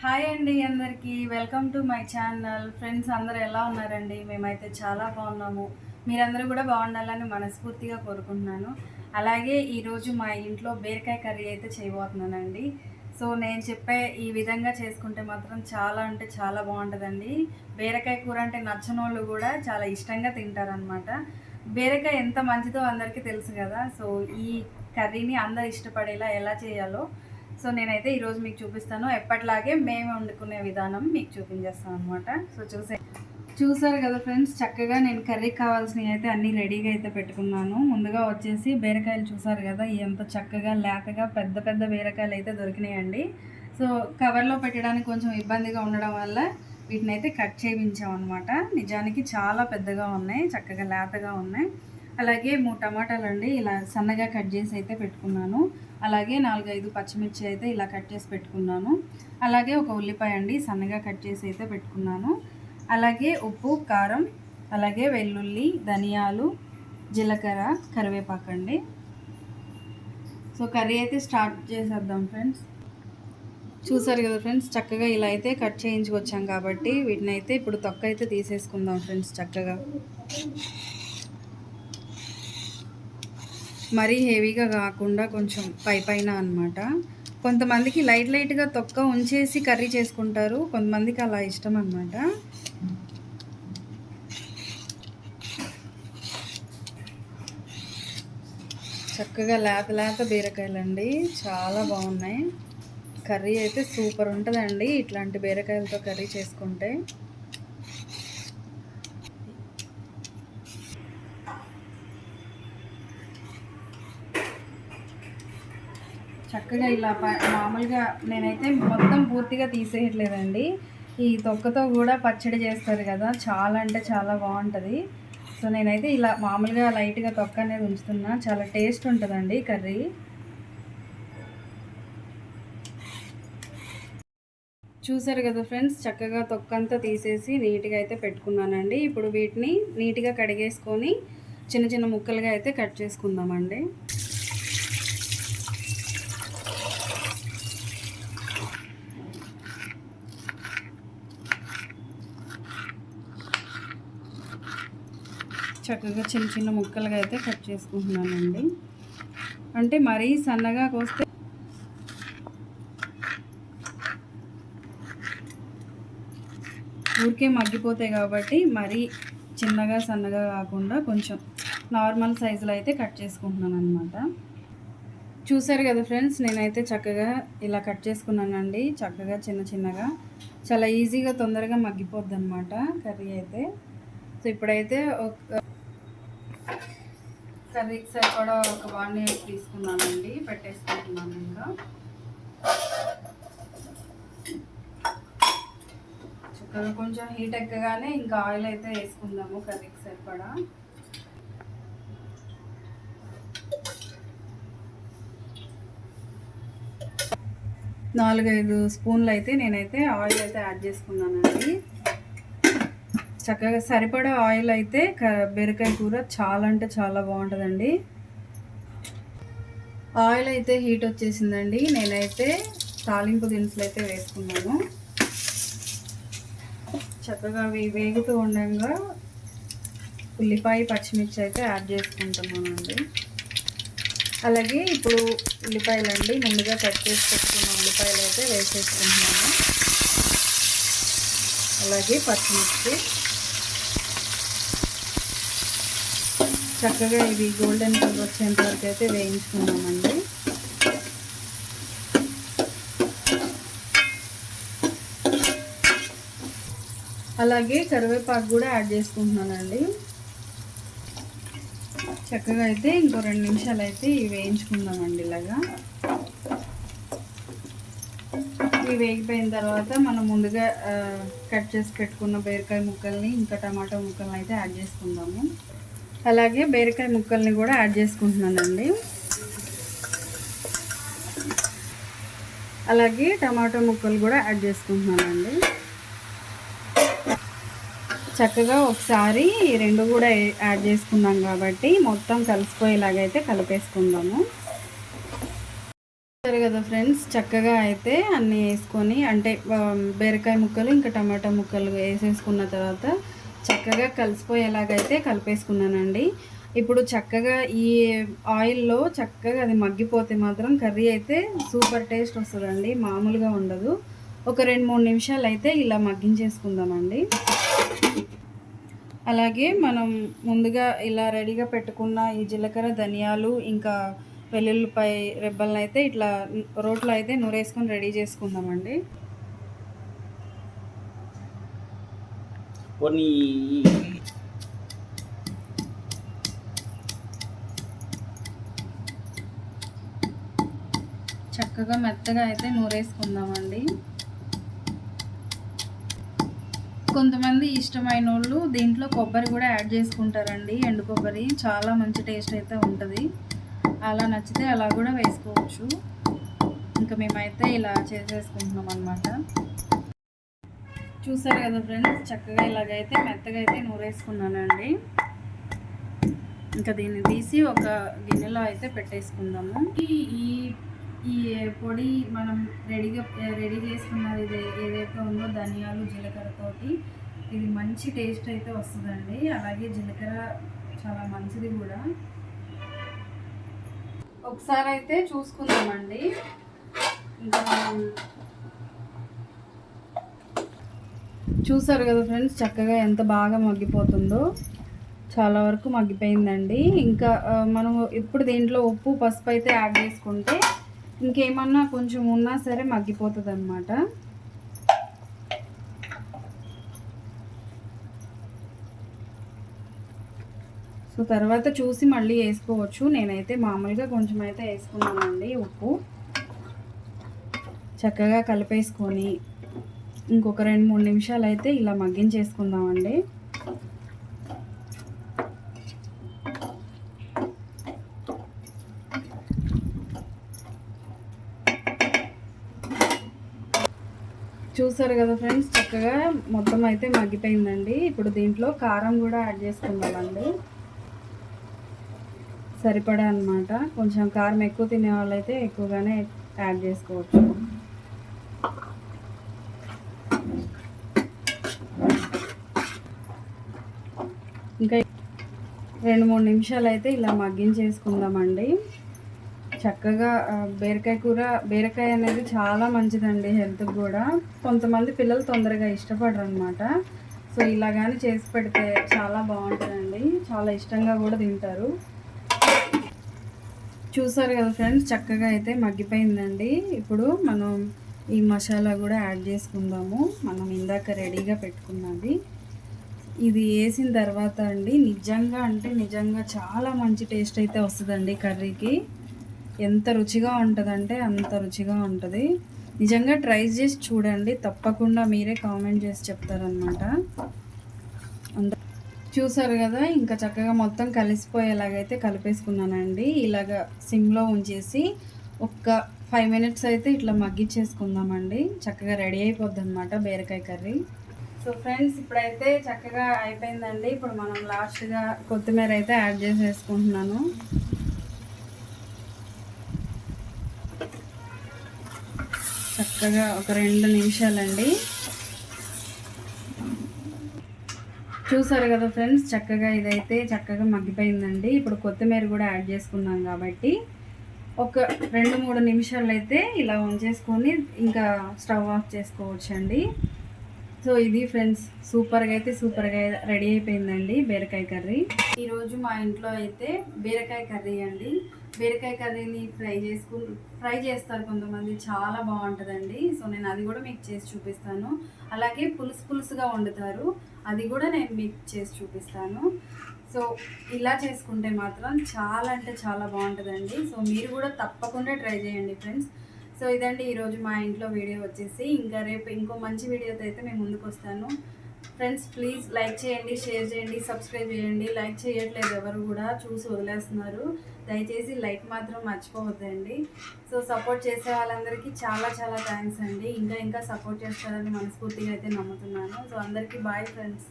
Hi అండి అందరికీ. Welcome to my channel. Friends అందరూ ఎలా ఉన్నారండి? మేమైతే చాలా బాగున్నాము. మీరందరూ కూడా బాగుండాలని మనస్ఫూర్తిగా కోరుకుంటున్నాను. అలాగే ఈరోజు మా ఇంట్లో బీరకాయ కర్రీ అయితే చేయబోతున్నానండి. సో నేను చెప్పే ఈ విధంగా చేసుకుంటే మాత్రం చాలా అంటే చాలా బాగుంటుందండి. బీరకాయ కూర అంటే నచ్చని వాళ్ళు కూడా చాలా ఇష్టంగా తింటారనమాట బీరకాయ ఎంత మంచిదో అందరికీ తెలుసు కదా. సో ఈ కర్రీని అందరు ఇష్టపడేలా ఎలా చేయాలో సో నేనైతే ఈరోజు మీకు చూపిస్తాను. ఎప్పటిలాగే మేము వండుకునే విధానం మీకు చూపించేస్తాను అనమాట సో చూసే చూసారు కదా ఫ్రెండ్స్ చక్కగా నేను కర్రీకి కావాల్సినవి అయితే అన్నీ రెడీగా అయితే పెట్టుకున్నాను. ముందుగా వచ్చేసి బీరకాయలు చూసారు కదా ఎంత చక్కగా లేతగా పెద్ద పెద్ద బీరకాయలు అయితే దొరికినాయండి. సో కవర్లో పెట్టడానికి కొంచెం ఇబ్బందిగా ఉండడం వల్ల వీటిని అయితే కట్ చేయించాం అనమాట నిజానికి చాలా పెద్దగా ఉన్నాయి చక్కగా లేతగా ఉన్నాయి. అలాగే మూడు టమాటాలు అండి ఇలా సన్నగా కట్ చేసి అయితే పెట్టుకున్నాను. అలాగే నాలుగైదు పచ్చిమిర్చి అయితే ఇలా కట్ చేసి పెట్టుకున్నాను. అలాగే ఒక ఉల్లిపాయ అండి సన్నగా కట్ చేసి అయితే పెట్టుకున్నాను. అలాగే ఉప్పు కారం అలాగే వెల్లుల్లి ధనియాలు జీలకర్ర కరివేపాకు అండి. సో కర్రీ అయితే స్టార్ట్ చేసేద్దాం ఫ్రెండ్స్. చూసారు కదా ఫ్రెండ్స్ చక్కగా ఇలా అయితే కట్ చేయించుకొచ్చాం కాబట్టి వీటిని అయితే ఇప్పుడు తొక్క అయితే తీసేసుకుందాం ఫ్రెండ్స్ చక్కగా. మరీ హెవీగా కాకుండా కొంచెం పై పైన అనమాట కొంతమందికి లైట్ లైట్గా తొక్క ఉంచేసి కర్రీ చేసుకుంటారు. కొంతమందికి అలా ఇష్టం అనమాట చక్కగా లేత లేత బీరకాయలండి. చాలా బాగున్నాయి. కర్రీ అయితే సూపర్ ఉంటుందండి ఇట్లాంటి బీరకాయలతో కర్రీ చేసుకుంటే. చక్కగా ఇలా మామూలుగా నేనైతే మొత్తం పూర్తిగా తీసేయట్లేదండి. ఈ తొక్కతో కూడా పచ్చడి చేస్తారు కదా చాలా అంటే చాలా బాగుంటుంది. సో నేనైతే ఇలా మామూలుగా లైట్గా తొక్క అనేది ఉంచుతున్నా. చాలా టేస్ట్ ఉంటుందండి కర్రీ. చూసారు కదా ఫ్రెండ్స్ చక్కగా తొక్కంతా తీసేసి నీట్గా అయితే పెట్టుకున్నానండి. ఇప్పుడు వీటిని నీట్గా కడిగేసుకొని చిన్న చిన్న ముక్కలుగా అయితే కట్ చేసుకుందామండి. చక్కగా చిన్న చిన్న ముక్కలుగా అయితే కట్ చేసుకుంటున్నానండి. అంటే మరీ సన్నగా కోస్తే ఊరికే మగ్గిపోతాయి కాబట్టి మరీ చిన్నగా సన్నగా కాకుండా కొంచెం నార్మల్ సైజులో అయితే కట్ చేసుకుంటున్నాను అనమాట చూసారు కదా ఫ్రెండ్స్ నేనైతే చక్కగా ఇలా కట్ చేసుకున్నానండి. చక్కగా చిన్న చిన్నగా. చాలా ఈజీగా తొందరగా మగ్గిపోద్ది అనమాట కర్రీ అయితే. సో ఇప్పుడైతే ఒక కర్రీకి సరిపడా ఒక వన్ తీసుకున్నానండి పెట్టేసుకుంటున్నాను ఇంకా. చక్కగా కొంచెం హీట్ ఎక్కగానే ఇంకా ఆయిల్ అయితే వేసుకుందాము కర్రీకి సరిపడా నాలుగైదు స్పూన్లు అయితే నేనైతే ఆయిల్ అయితే యాడ్ చేసుకున్నానండి. చక్కగా సరిపడా ఆయిల్ అయితే క- బీరకాయ కూర చాలా అంటే చాలా బాగుంటుందండి. ఆయిల్ అయితే హీట్ వచ్చేసిందండి. నేనైతే తాలింపు దినుసులు అయితే వేసుకున్నాను. చక్కగా అవి వేగుతూ ఉండగా ఉల్లిపాయ పచ్చిమిర్చి అయితే యాడ్ చేసుకుంటున్నానండి. అలాగే ఇప్పుడు ఉల్లిపాయలు అండి ముందుగా కట్ చేసి పెట్టుకున్న ఉల్లిపాయలు అయితే వేసేసుకుంటున్నాను. అలాగే పచ్చిమిర్చి. చక్కగా ఇవి గోల్డెన్ కలర్ వచ్చేంత వరకు అయితే వేయించుకున్నామండి. అలాగే కరివేపాకు కూడా యాడ్ చేసుకుంటున్నానండి. చక్కగా అయితే ఇంకో రెండు నిమిషాలు అయితే ఇవి వేయించుకుందామండి ఇలాగా. ఇవి వేగిపోయిన తర్వాత మనం ముందుగా కట్ చేసి పెట్టుకున్న బీరకాయ ముక్కల్ని ఇంకా టమాటా ముక్కల్ని అయితే యాడ్ చేసుకుందాము. అలాగే బీరకాయ ముక్కల్ని కూడా యాడ్ చేసుకుంటున్నానండి. అలాగే టమాటో ముక్కలు కూడా యాడ్ చేసుకుంటున్నానండి. చక్కగా ఒకసారి రెండు కూడా యాడ్ చేసుకున్నాం కాబట్టి మొత్తం కలిసిపోయేలాగైతే కలిపేసుకుందాము. సరే కదా ఫ్రెండ్స్ చక్కగా అయితే అన్నీ వేసుకొని అంటే బీరకాయ ముక్కలు ఇంకా టమాటా ముక్కలు వేసేసుకున్న తర్వాత చక్కగా కలిసిపోయేలాగైతే కలిపేసుకున్నానండి. ఇప్పుడు చక్కగా ఈ ఆయిల్లో చక్కగా అది మగ్గిపోతే మాత్రం కర్రీ అయితే సూపర్ టేస్ట్ వస్తుందండి మామూలుగా ఉండదు. ఒక రెండు మూడు నిమిషాలు అయితే ఇలా మగ్గించేసుకుందామండి. అలాగే మనం ముందుగా ఇలా రెడీగా పెట్టుకున్న ఈ జీలకర్ర ధనియాలు ఇంకా వెల్లుల్లిపై రెబ్బలను అయితే ఇట్లా రోట్లో అయితే నూరేసుకొని రెడీ చేసుకుందామండి. కొన్ని చక్కగా మెత్తగా అయితే నూరేసుకుందామండి. కొంతమంది ఇష్టమైన వాళ్ళు దీంట్లో కొబ్బరి కూడా యాడ్ చేసుకుంటారండి. ఎండు కొబ్బరి చాలా మంచి టేస్ట్ అయితే ఉంటుంది. అలా నచ్చితే అలా కూడా వేసుకోవచ్చు. ఇంకా మేమైతే ఇలా చేసేసుకుంటున్నాం అనమాట చూసారు కదా ఫ్రెండ్స్ చక్కగా ఇలాగైతే మెత్తగా అయితే నూరేసుకున్నానండి. ఇంకా దీన్ని తీసి ఒక గిన్నెలో అయితే పెట్టేసుకుందాము. ఈ ఈ పొడి మనం రెడీగా రెడీ చేసుకున్నది ఏదైతే ఉందో ధనియాలు జీలకర్రతోటి ఇది మంచి టేస్ట్ అయితే వస్తుందండి. అలాగే జీలకర్ర చాలా మంచిది కూడా. ఒకసారి అయితే చూసుకుందామండి. ఇంకా మనం చూసారు కదా ఫ్రెండ్స్ చక్కగా ఎంత బాగా మగ్గిపోతుందో. చాలా వరకు మగ్గిపోయిందండి. ఇంకా మనం ఇప్పుడు దీంట్లో ఉప్పు పసుపు అయితే యాడ్ చేసుకుంటే ఇంకేమన్నా కొంచెం ఉన్నా సరే మగ్గిపోతుంది అనమాట సో తర్వాత చూసి మళ్ళీ వేసుకోవచ్చు. నేనైతే మామూలుగా కొంచెం అయితే వేసుకున్నానండి ఉప్పు. చక్కగా కలిపేసుకొని ఇంకొక రెండు మూడు నిమిషాలు అయితే ఇలా మగ్గించేసుకుందామండి చూసారు కదా ఫ్రెండ్స్ చక్కగా మొత్తం అయితే మగ్గిపోయిందండి. ఇప్పుడు దీంట్లో కారం కూడా యాడ్ చేసుకుందామండి. సరిపడా అన్నమాట. కొంచెం కారం ఎక్కువ తినే వాళ్ళైతే ఎక్కువగానే యాడ్ చేసుకోవచ్చు ఇంకా రెండు మూడు నిమిషాలు అయితే ఇలా మగ్గించేసుకుందామండి. చక్కగా బీరకాయ కూర బీరకాయ అనేది చాలా మంచిదండి హెల్త్కి కూడా. కొంతమంది పిల్లలు తొందరగా ఇష్టపడరు అనమాట సో ఇలా కానీ చేసి పెడితే చాలా బాగుంటుందండి. చాలా ఇష్టంగా కూడా తింటారు. చూసారు కదా ఫ్రెండ్స్ చక్కగా అయితే మగ్గిపోయిందండి. ఇప్పుడు మనం ఈ మసాలా కూడా యాడ్ చేసుకుందాము. మనం ఇందాక రెడీగా పెట్టుకున్నది. ఇది వేసిన తర్వాత అండి నిజంగా అంటే నిజంగా చాలా మంచి టేస్ట్ అయితే వస్తుందండి కర్రీకి. ఎంత రుచిగా ఉంటుందంటే అంత రుచిగా ఉంటుంది. నిజంగా ట్రై చేసి చూడండి తప్పకుండా మీరే కామెంట్ చేసి చెప్తారనమాట అంత చూసారు కదా ఇంకా చక్కగా మొత్తం కలిసిపోయేలాగైతే కలిపేసుకున్నానండి. ఇలాగ సిమ్లో ఉంచేసి ఒక్క ఫైవ్ మినిట్స్ అయితే ఇట్లా మగ్గిచ్చేసుకుందామండి. చక్కగా రెడీ అయిపోద్ది అనమాట బీరకాయ కర్రీ. సో ఫ్రెండ్స్ ఇప్పుడైతే చక్కగా అయిపోయిందండి. ఇప్పుడు మనం లాస్ట్గా కొత్తిమీర అయితే యాడ్ చేసేసుకుంటున్నాను. చక్కగా ఒక రెండు నిమిషాలండి. చూసారు కదా ఫ్రెండ్స్ చక్కగా ఇదైతే చక్కగా మగ్గిపోయిందండి. ఇప్పుడు కొత్తిమీర కూడా యాడ్ చేసుకున్నాం కాబట్టి ఒక రెండు మూడు నిమిషాలు అయితే ఇలా ఉంచేసుకొని ఇంకా స్టవ్ ఆఫ్ చేసుకోవచ్చండి. సో ఇది ఫ్రెండ్స్ సూపర్గా అయితే సూపర్గా రెడీ అయిపోయిందండి బీరకాయ కర్రీ. ఈరోజు మా ఇంట్లో అయితే బీరకాయ కర్రీ అండి. బీరకాయ కర్రీని ఫ్రై చేసుకు ఫ్రై చేస్తారు కొంతమంది చాలా బాగుంటుందండి. సో నేను అది కూడా మీకు చేసి చూపిస్తాను. అలాగే పులుసు పులుసుగా వండుతారు. అది కూడా నేను మీకు చేసి చూపిస్తాను. సో ఇలా చేసుకుంటే మాత్రం చాలా అంటే చాలా బాగుంటుందండి. సో మీరు కూడా తప్పకుండా ట్రై చేయండి ఫ్రెండ్స్. సో ఇదండి ఈరోజు మా ఇంట్లో వీడియో వచ్చేసి. ఇంకా రేపు ఇంకో మంచి వీడియోతో అయితే మేము ముందుకు వస్తాను. ఫ్రెండ్స్ ప్లీజ్ లైక్ చేయండి షేర్ చేయండి సబ్స్క్రైబ్ చేయండి. లైక్ చేయట్లేదు ఎవరు కూడా చూసి వదిలేస్తున్నారు. దయచేసి లైక్ మాత్రం మర్చిపోవద్దండి. సో సపోర్ట్ చేసే వాళ్ళందరికీ చాలా చాలా థ్యాంక్స్ అండి. ఇంకా ఇంకా సపోర్ట్ చేస్తారని మనస్ఫూర్తిగా అయితే నమ్ముతున్నాను. సో అందరికీ బాయ్ ఫ్రెండ్స్